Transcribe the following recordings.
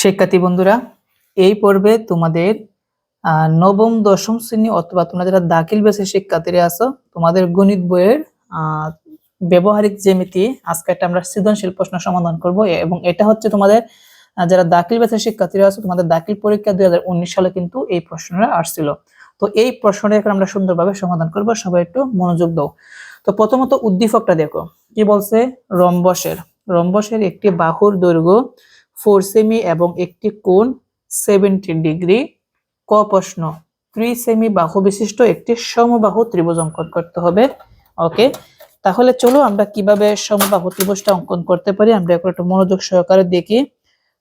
শিক্ষার্থী বন্ধুরা, এই পর্বে তোমাদের নবম, দশম শ্রেণি অথবা তোমরা যারা দাখিল বেসের শিক্ষার্থীরা আছো, তোমাদের গণিত বইয়ের ব্যবহারিক জ্যামিতি, আজকে একটা আমরা সৃজনশীল প্রশ্ন সমাধান করব এবং এটা হচ্ছে তোমাদের যারা দাখিল বেসের শিক্ষার্থীরা আছো, তোমাদের দাখিল পরীক্ষা দুই হাজার উনিশ সালে কিন্তু এই প্রশ্নটা আসছিল। তো এই প্রশ্নটা এখন আমরা সুন্দরভাবে সমাধান করব, সবাই একটু মনোযোগ দাও। তো প্রথমত উদ্দীপকটা দেখো, কি বলছে? রম্বসের রম্বসের একটি বাহুর দৈর্ঘ্য ফোর সেমি এবং একটি কোণ সেভেন্টি ডিগ্রি। ক প্রশ্ন, ত্রি সেমি বাহু বিশিষ্ট একটি সমবাহু ত্রিভুজ অঙ্কন করতে হবে। ওকে, তাহলে চলো আমরা কীভাবে সমবাহু ত্রিভুজটা অঙ্কন করতে পারি, আমরা এখন একটু মনোযোগ সহকারে দেখি।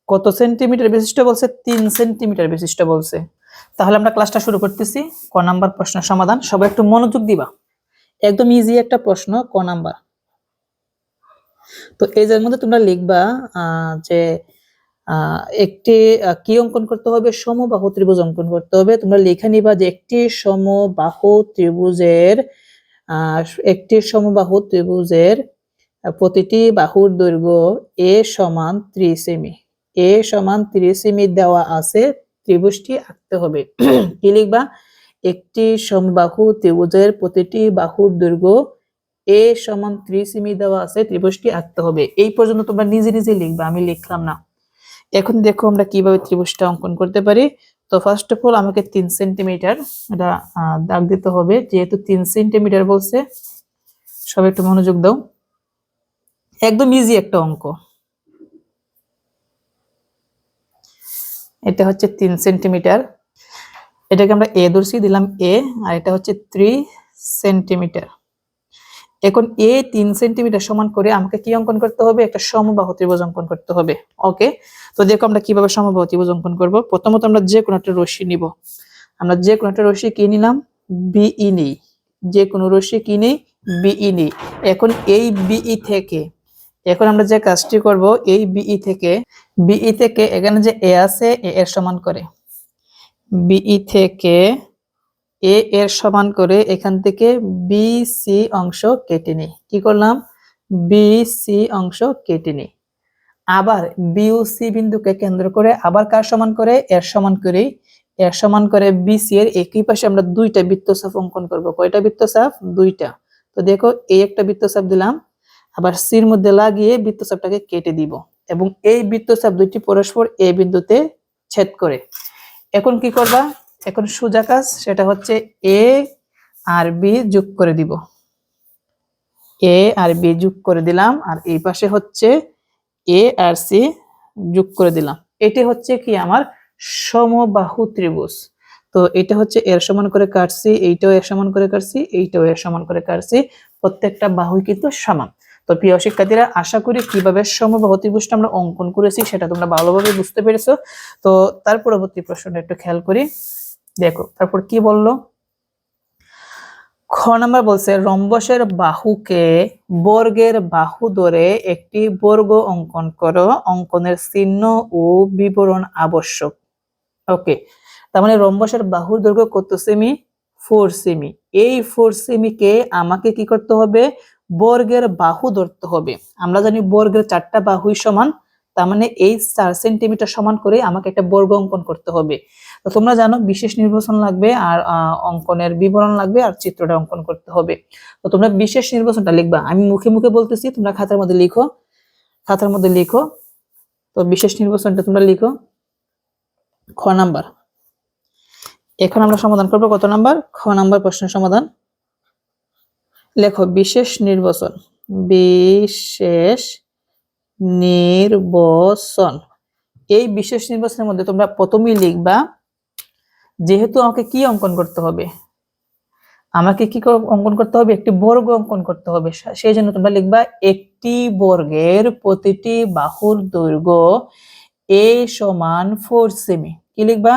কত সেন্টিমিটার বিশিষ্ট বলছে? তিন সেন্টিমিটার বিশিষ্ট বলছে। তাহলে আমরা ক্লাসটা শুরু করতেছি। ক নাম্বার প্রশ্ন, সমাধান। সবাই একটু মনোযোগ দিবা। একদম ইজি একটা প্রশ্ন, ক নাম্বার। তো এই যার মধ্যে তোমরা লিখবা যে একটি কি অঙ্কন করতে হবে? সমবাহু ত্রিভুজ অঙ্কন করতে হবে। তোমরা লিখে নিবা যে একটি সমবাহু ত্রিভুজের একটি সমবাহু ত্রিভুজের প্রতিটি বাহুর দৈর্ঘ্য এ সমান ত্রিশ সেমি এ সমান ত্রিশ সেমি দেওয়া আছে, ত্রিভুজটি আঁকতে হবে। কি লিখবা? একটি সমবাহু ত্রিভুজের প্রতিটি বাহুর দৈর্ঘ্য এ সমান ত্রিশ সেমি দেওয়া আছে, ত্রিভুজটি আঁকতে হবে। এই পর্যন্ত তোমরা নিজে নিজে লিখবা, আমি লিখলাম না। এখন দেখো আমরা কীভাবে ত্রিভুজটা অঙ্কন করতে পারি। তো ফার্স্ট অফ অল আমাকে তিন সেন্টিমিটার এটা দাগ দিতে হবে। যেহেতু তিন সেন্টিমিটার বলছে সবাই একটু মনোযোগ দাও। একদম ইজি একটা অঙ্ক। এটা হচ্ছে তিন সেন্টিমিটার এটাকে আমরা এ ধরছি, দিলাম এ আর এটা হচ্ছে থ্রি সেন্টিমিটার এখন এ তিন সেন্টিমিটার সমান করে আমাকে কি অঙ্কন করতে হবে? একটা সমবাহু ত্রিভুজ অঙ্কন করতে হবে। ওকে তো দেখো আমরা কীভাবে সমবাহু ত্রিভুজ অঙ্কন করব? প্রথমত আমরা যে কোনো একটা রশ্মি নিব। আমরা যে কোনো একটা রশ্মি কি নিলাম? বিই নিই। যে কোনো রশ্মি কি নিই? বিই নিই। এখন এই বিই থেকে, এখন আমরা যে কাজটি করব, এই বিই থেকে বিই থেকে এখানে যে এ আছে এ এর সমান করে। বিই থেকে এ এর সমান করে এখান থেকে বি সি অংশ কেটে নিই। কি করলাম? বি সি অংশ কেটে নিই। আবার বিউ সি বিন্দুকে কেন্দ্র করে আবার কার সমান করে? এর সমান করে, এর সমান করে বিসি এর একই পাশে আমরা দুইটা বৃত্তচাপ অঙ্কন করব। কয়টা বৃত্তচাপ? দুইটা। তো দেখো, এই একটা বৃত্তচাপ দিলাম। আবার সির মধ্যে লাগিয়ে বৃত্তচাপটাকে কেটে দিব। এবং এই বৃত্তচাপ দুইটি পরস্পর এ বিন্দুতে ছেদ করে। এখন কি করবা? এখন সোজা কাজ, সেটা হচ্ছে এ আর বি যোগ করে দিব। এ আর বি যোগ করে দিলাম, আর এই পাশে হচ্ছে এ আর সি যোগ করে দিলাম। এটি হচ্ছে কি আমার সমবাহু ত্রিভুজ। তো এটা হচ্ছে এর সমান করে কাটছি, এইটাও এর সমান করে কাটছি, এইটাও এর সমান করে কাটছি, প্রত্যেকটা বাহুই কিন্তু সমান। তো প্রিয় শিক্ষার্থীরা, আশা করি কীভাবে সমবাহু ত্রিভুজটা আমরা অঙ্কন করেছি সেটা তোমরা ভালোভাবে বুঝতে পেরেছ। তো তার পরবর্তী প্রশ্নটা একটু খেয়াল করি। দেখো, তারপর কি বলল? খ নাম্বার বলছে, রম্বসের বাহুকে বর্গের বাহু ধরে একটি বর্গ অঙ্কন করো। অঙ্কনের চিহ্ন ও বিবরণ আবশ্যক। ওকে, তার মানে রম্বসের বাহুর দৈর্ঘ্য কত সেমি? ফোর সেমি। এই ফোর সেমিকে আমাকে কি করতে হবে? বর্গের বাহু ধরতে হবে। আমরা জানি বর্গের চারটা বাহুই সমান, তার মানে এই চার সেন্টিমিটার সমান করে আমাকে একটা বর্গ অঙ্কন করতে হবে। তো তোমরা জানো বিশেষ নির্বাচন লাগবে আর অঙ্কনের বিবরণ লাগবে আর চিত্রটা অঙ্কন করতে হবে। তো তোমরা বিশেষ নির্বাচনটা লিখবা। আমি মুখে মুখে বলতেছি, তোমরা খাতার মধ্যে লিখো। খাতার মধ্যে লিখো। তো বিশেষ নির্বাচনটা তোমরা লিখো। খ নাম্বার। এখন আমরা সমাধান করব। কত নাম্বার? খ নাম্বার প্রশ্নের সমাধান। লেখো, বিশেষ নির্বাচন। বিশেষ নির্বাচন। এই বিশেষ নির্বাচনের মধ্যে তোমরা প্রথমেই লিখবা যেহেতু আমাকে কি অঙ্কন করতে হবে? আমাকে কি অঙ্কন করতে হবে? একটি বর্গ অঙ্কন করতে হবে। সেই জন্য তোমরা লিখবা, একটি বর্গের প্রতিটি বাহুর দৈর্ঘ্য এ সমান ফোর সেমি। কি লিখবা?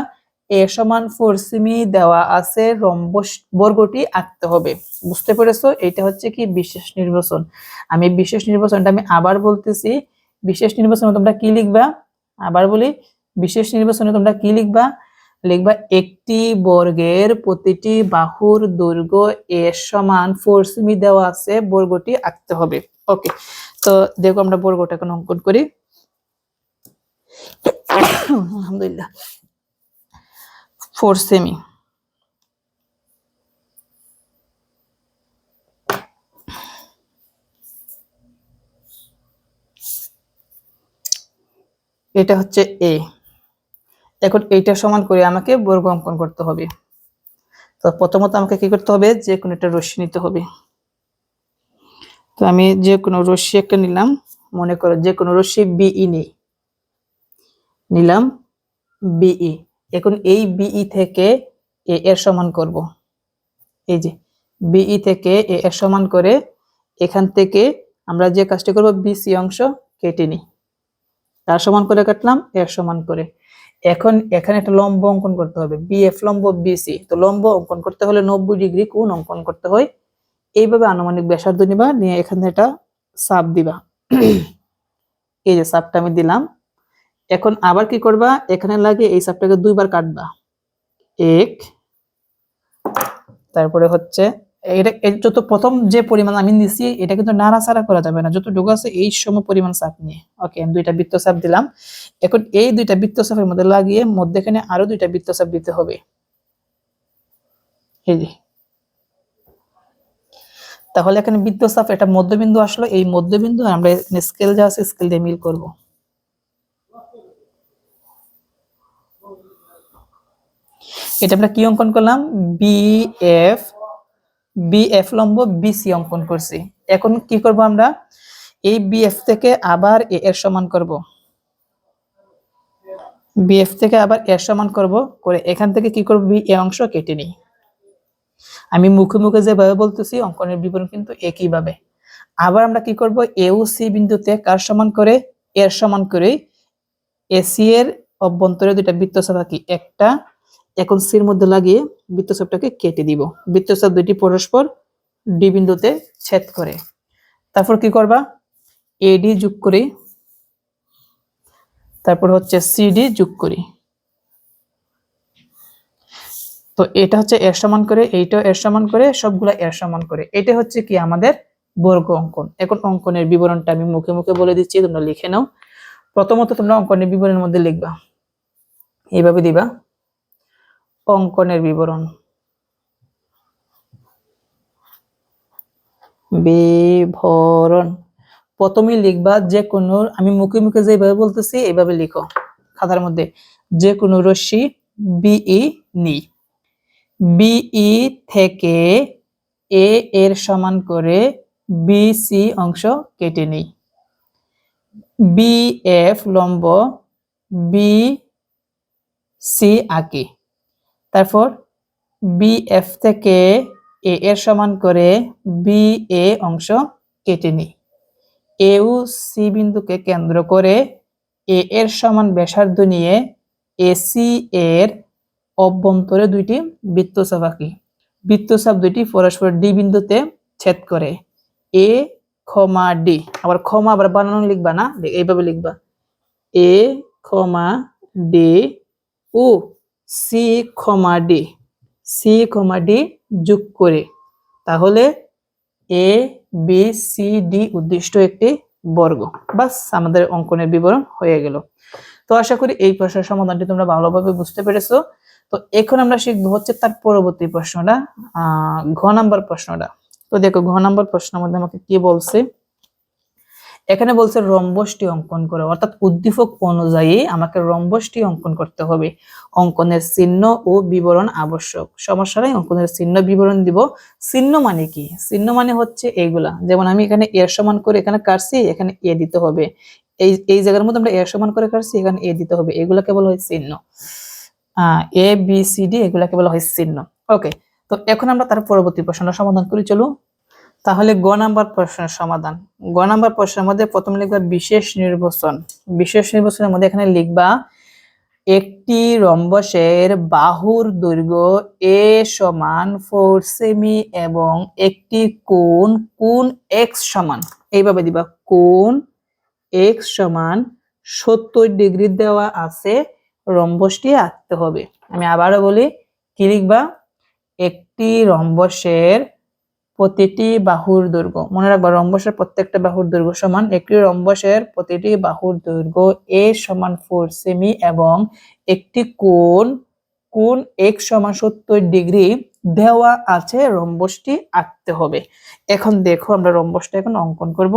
এ সমান ফোর সেমি দেওয়া আছে রম্বস বর্গটি আঁকতে হবে। বুঝতে পেরেছ? এটা হচ্ছে কি বিশেষ নির্বাচন। আমি বিশেষ নির্বাচনটা আমি আবার বলতেছি। বিশেষ নির্বাচনে তোমরা কি লিখবা? আবার বলি, বিশেষ নির্বাচনে তোমরা কি লিখবা? লিখবা, একটি বর্গের প্রতিটি বাহুর দৈর্ঘ্য এর সমান ফোর সেমি দেওয়া আছে, বর্গটি আঁকতে হবে। ওকে তো দেখো আমরা বর্গটা এখন অঙ্কন করি। আলহামদুলিল্লাহ। ফোর সেমি এটা হচ্ছে এ এখন এইটা সমান করে আমাকে বর্গ অঙ্কন করতে হবে। তো প্রথমত আমাকে কি করতে হবে? যে কোনো একটা রশ্মি নিতে হবে। তো আমি যে কোনো রশ্মি একটা নিলাম। মনে করো যে কোনো রশ্মি বিই নেই। নিলাম বিই এখন এই বিই থেকে এ এর সমান করব। এই যে বিই থেকে এ এর সমান করে এখান থেকে আমরা যে কাজটি করব বিসি অংশ কেটে নিই। তার সমান করে কাটলাম এর সমান করে। এখন, এখানে একটা লম্ব অঙ্কন করতে হবে। বিএফ লম্ব বিসি তো লম্ব অঙ্কন করতে হলে নব্বই ডিগ্রি কোণ অঙ্কন করতে হয়। এইভাবে আনুমানিক ব্যাসার্ধ নিবা, নিয়ে এখানে এটা সাপ দিবা। এই যে সাপটা আমি দিলাম। এখন আবার কি করবা? এখানে লাগে এই সাপটাকে দুইবার কাটবা। এক, তারপরে হচ্ছে এটা যত প্রথম যে পরিমাণ আমি নিছি, এটা কিন্তু নাড়াচাড়া করা যাবে না। যতটুকু আছে এই সম পরিমাণ চাপ নিয়ে। ওকে দুইটা বৃত্ত চাপ দিলাম। এখন এই দুইটা বৃত্ত চাপের মধ্যে লাগিয়ে মধ্যেখানে আরও দুইটা বৃত্ত চাপ দিতে হবে। এই তাহলে এখানে বৃত্ত চাপ এটা মধ্যবিন্দু আসলো। এই মধ্যবিন্দু আমরা স্কেল যা আছে স্কেল দিয়ে মিল করব। এটা আমরা কি অঙ্কন করলাম? বি এফ বি এফ লম্ব বিসি অঙ্কন করছি। এখন কি করব আমরা? এই বিএফ থেকে আবার এ এর সমান করব। বিএফ থেকে আবার এর সমান করব করে এখান থেকে কি করব? বি এ অংশ কেটে নিই। আমি মুখে মুখে যেভাবে বলতেছি, অঙ্কনের বিবরণ কিন্তু একইভাবে আবার আমরা কি করব? এও সি বিন্দুতে কার সমান করে? এর সমান করে এসি এর অভ্যন্তরে দুইটা বৃত্তচাপ আঁকি একটা এখন সির মধ্যে লাগিয়ে বৃত্তচাপটাকে কেটে দিব। বৃত্তচাপ দুইটি পরস্পর ডি বিন্দুতে ছেদ করে। তারপর কি করবা? এডি যোগ করি। তারপর হচ্ছে সিডি যোগ করি। তো এটা হচ্ছে এর সমান করে, এইটাও এর সমান করে, সবগুলা এর সমান করে। এটা হচ্ছে কি আমাদের বর্গ অঙ্কন। এখন অঙ্কনের বিবরণটা আমি মুখে মুখে বলে দিচ্ছি, তোমরা লিখে নাও। প্রথমত তোমরা অঙ্কনের বিবরণের মধ্যে লিখবা। এইভাবে দিবা। অঙ্কনের বিবরণ। বিভরণ প্রথমে লিখবা যে কোনো, আমি মুখে মুখে যেভাবে বলতেছি এইভাবে লিখো খাতার মধ্যে। যে কোনো রশ্মি বিই নিই। বিই থেকে এ এর সমান করে বিসি অংশ কেটে নিই। বিএফ লম্ব বি সি আঁকি। তারপর বিএফ থেকে এ এর সমান করে বি এ অংশ কেটে নিই। এউ সি বিন্দুকে কেন্দ্র করে এ এর সমান ব্যাসার্ধ নিয়ে এসি এর অভ্যন্তরে দুইটি বৃত্তচাপ আঁকি। বৃত্তচাপ দুইটি পরস্পর ডি বিন্দুতে ছেদ করে। এ ক্ষমা ডি আবার ক্ষমা আবার বানানো লিখবা না? এইভাবে লিখবা। এ ক্ষমা ডি ও সি ক্ষমা ডি সি ক্ষমা ডি যোগ করে। তাহলে এ বি সি ডি উদ্দিষ্ট একটি বর্গ। বাস, আমাদের অঙ্কনের বিবরণ হয়ে গেল। তো আশা করি এই প্রশ্নের সমাধানটি তোমরা ভালোভাবে বুঝতে পেরেছ। তো এখন আমরা শিখব হচ্ছে তার পরবর্তী প্রশ্নটা ঘ নাম্বার প্রশ্নটা। তো দেখো, ঘ নাম্বার প্রশ্নের মধ্যে আমাকে কি বলছে? এখানে বলছে রম্বসটি অঙ্কন করো, অর্থাৎ উদ্দীপক অনুযায়ী আমাকে রম্বসটি অঙ্কন করতে হবে। অঙ্কনের চিহ্ন ও বিবরণ আবশ্যক। সমস্যা অঙ্কনের চিহ্ন বিবরণ দিব। চিহ্ন মানে কি? চিহ্ন মানে হচ্ছে এইগুলা। যেমন আমি এখানে এর সমান করে এখানে কাটছি, এখানে এ দিতে হবে। এই এই জায়গার মধ্যে আমরা এর সমান করে কাটছি, এখানে এ দিতে হবে। এগুলাকে বলা হয় চিহ্ন। এ, বি, সি, ডি, এগুলাকে বলা হয় চিহ্ন। ওকে, তো এখন আমরা তার পরবর্তী প্রশ্নটা সমাধান করি। চলো তাহলে গ নাম্বার প্রশ্নের সমাধান। গ নাম্বার প্রশ্নের মধ্যে প্রথম লিখবা বিশেষ নির্বাচন। বিশেষ নির্বাচনের মধ্যে এখানে লিখবা, একটি রম্বসের বাহুর দৈর্ঘ্য এ সমান ফোর সেমি এবং একটি কোণ কোণ এক্স সমান। এইভাবে দিবা, কোণ এক্স সমান সত্তর ডিগ্রি দেওয়া আছে, রম্বসটি আঁকতে হবে। আমি আবারও বলি, কি লিখবা? একটি রম্বসের প্রতিটি বাহুর দৈর্ঘ্য। মনে রাখবা, রম্বসের প্রত্যেকটা বাহুর দৈর্ঘ্য সমান। একটি রম্বসের প্রতিটি বাহুর দৈর্ঘ্য এ সমান ফোর সেমি এবং একটি কোণ কোণ এক সমান সত্তর ডিগ্রি দেওয়া আছে রম্বসটি আঁকতে হবে। এখন দেখো, আমরা রম্বসটা এখন অঙ্কন করব।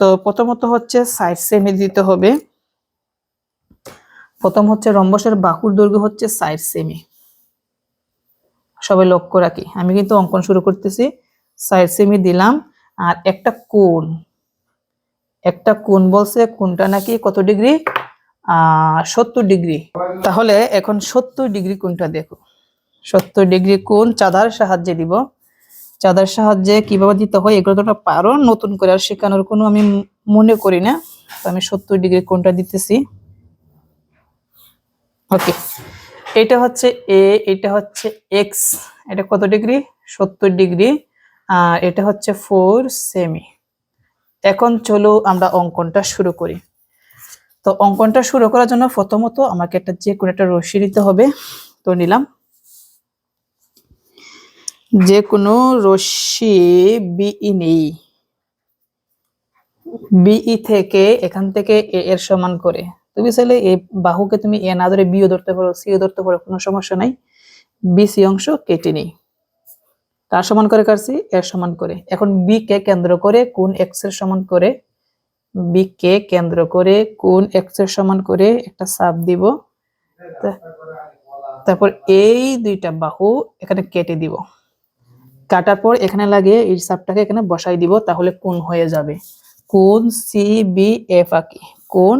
তো প্রথমত হচ্ছে সাইড সেমি দিতে হবে। প্রথম হচ্ছে রম্বসের বাহুর দৈর্ঘ্য হচ্ছে সাইড সেমি সবাই লক্ষ্য রাখি। আমি কিন্তু অঙ্কন শুরু করতেছি। সাইড সেমি দিলাম। আর একটা কোন একটা কোন বলছে কোনটা নাকি কত ডিগ্রি? সত্তর ডিগ্রি। তাহলে এখন সত্তর ডিগ্রি কোনটা দেখো। সত্তর ডিগ্রি কোন চাঁদার সাহায্যে দিব। চাঁদার সাহায্যে কীভাবে দিতে হয়, এগুলো তোমরা পারো। নতুন করে আর শেখানোর কোনো আমি মনে করি না। তো আমি সত্তর ডিগ্রি কোনটা দিতেছি। ওকে। এটা হচ্ছে এ এটা হচ্ছে এক্স এটা কত ডিগ্রি? সত্তর ডিগ্রি। আর এটা হচ্ছে ফোর সেমি এখন চলো আমরা অঙ্কনটা শুরু করি। তো অঙ্কনটা শুরু করার জন্য প্রথমত আমাকে একটা যে কোনো একটা রশ্মি নিতে হবে। তো নিলাম। যে কোনো রশ্মি বিই নেই। বিই থেকে এখান থেকে এর সমান করে। তুমি চাইলে এ বাহুকে তুমি এ না ধরে বিও ধরতে পারো সিও ধরতে পারো, কোনো সমস্যা নাই। বিসি অংশ কেটে নেই। তার সমান করে কাটছি? এর সমান করে। এখন বি কে কেন্দ্র করে কোন এক্সের সমান করে? বি কে কেন্দ্র করে কোন এক্সের সমান করে একটা সাপ দিব। তারপর এই দুইটা বাহু এখানে কেটে দিব। কাটার পর এখানে লাগিয়ে এই সাপটাকে এখানে বসাই দিব, তাহলে কোন হয়ে যাবে? কোন সি বি এফ আঁকি? কোন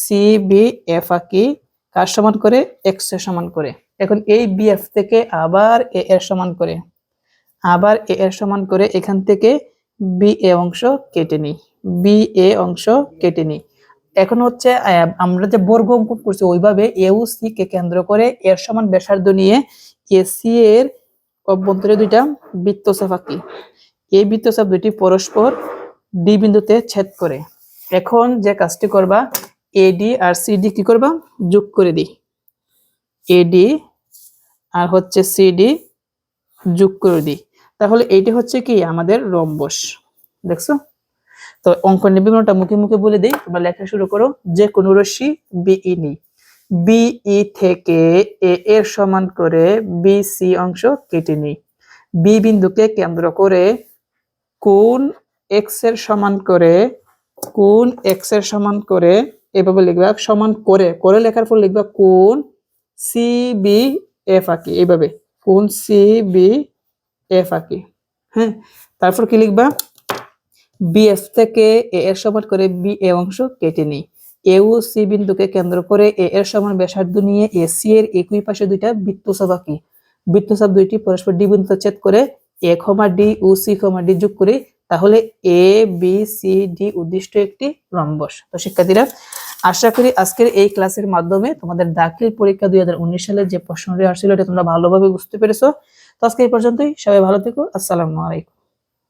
সি বি এফ আঁকি? কার সমান করে? এক্সের সমান করে। এখন এই বি এফ থেকে আবার এ এর সমান করে। আবার এ এর সমান করে এখান থেকে বি এ অংশ কেটে নিই। বি এ অংশ কেটে নিই। এখন হচ্ছে আমরা যে বর্গ অঙ্কন করছি, ওইভাবে এউ সি কে কেন্দ্র করে এর সমান ব্যাসার্ধ নিয়ে এ সি এর অভ্যন্তরে দুইটা বৃত্তচাপ আঁকি। এই বৃত্তচাপ দুইটি পরস্পর ডি বিন্দুতে ছেদ করে। এখন যে কাজটি করবা এডি আর সিডি কি করবা? যোগ করে দিই। এডি আর হচ্ছে সিডি যোগ করে দিই। তাহলে এইটি হচ্ছে কি আমাদের রম্বস, দেখছ? তো অঙ্কন নিবিড়টা মুখে মুখে বলে দিই, তোমরা লেখা শুরু করো, যে কোন রশ্মি বিই নি বিই থেকে এ এর সমান করে বি সি অংশ কেটে নিই। বি বিন্দুকে কেন্দ্র করে কোন এক্সের সমান করে, কোন এক্সের সমান করে, এভাবে লিখবা, সমান করে করে লেখার পর লিখবা কোন সি বি এফ আঁকি এইভাবে কোন সি বি এফ আঁকি হ্যাঁ? তারপর কি লিখবা? বিএফ থেকে এ এর সমান করে বি এ অংশ কেটে নিই। এও সি বিন্দুকে কেন্দ্র করে এ এর সমান ব্যাসার্ধ নিয়ে এ সি এর একই পাশে দুইটা বৃত্তচাপ আঁকি। বৃত্তচাপ দুইটি পরস্পর ডি বিন্দুতে ছেদ করে এ ক্ষমা ডি ও সি ক্ষমা ডি যোগ করি, তাহলে এ, বি, সি, ডি উদ্দিষ্ট একটি রম্বস। তো শিক্ষার্থীরা, আশা করি আজকের এই ক্লাসের মাধ্যমে তোমাদের দাখিল পরীক্ষা দুই সালের যে প্রশ্নটি আসছিল এটা তোমরা ভালোভাবে বুঝতে পেরেছ। তো আজকে এই পর্যন্তই। সবাই ভালো থেকো। আসসালামু আলাইকুম।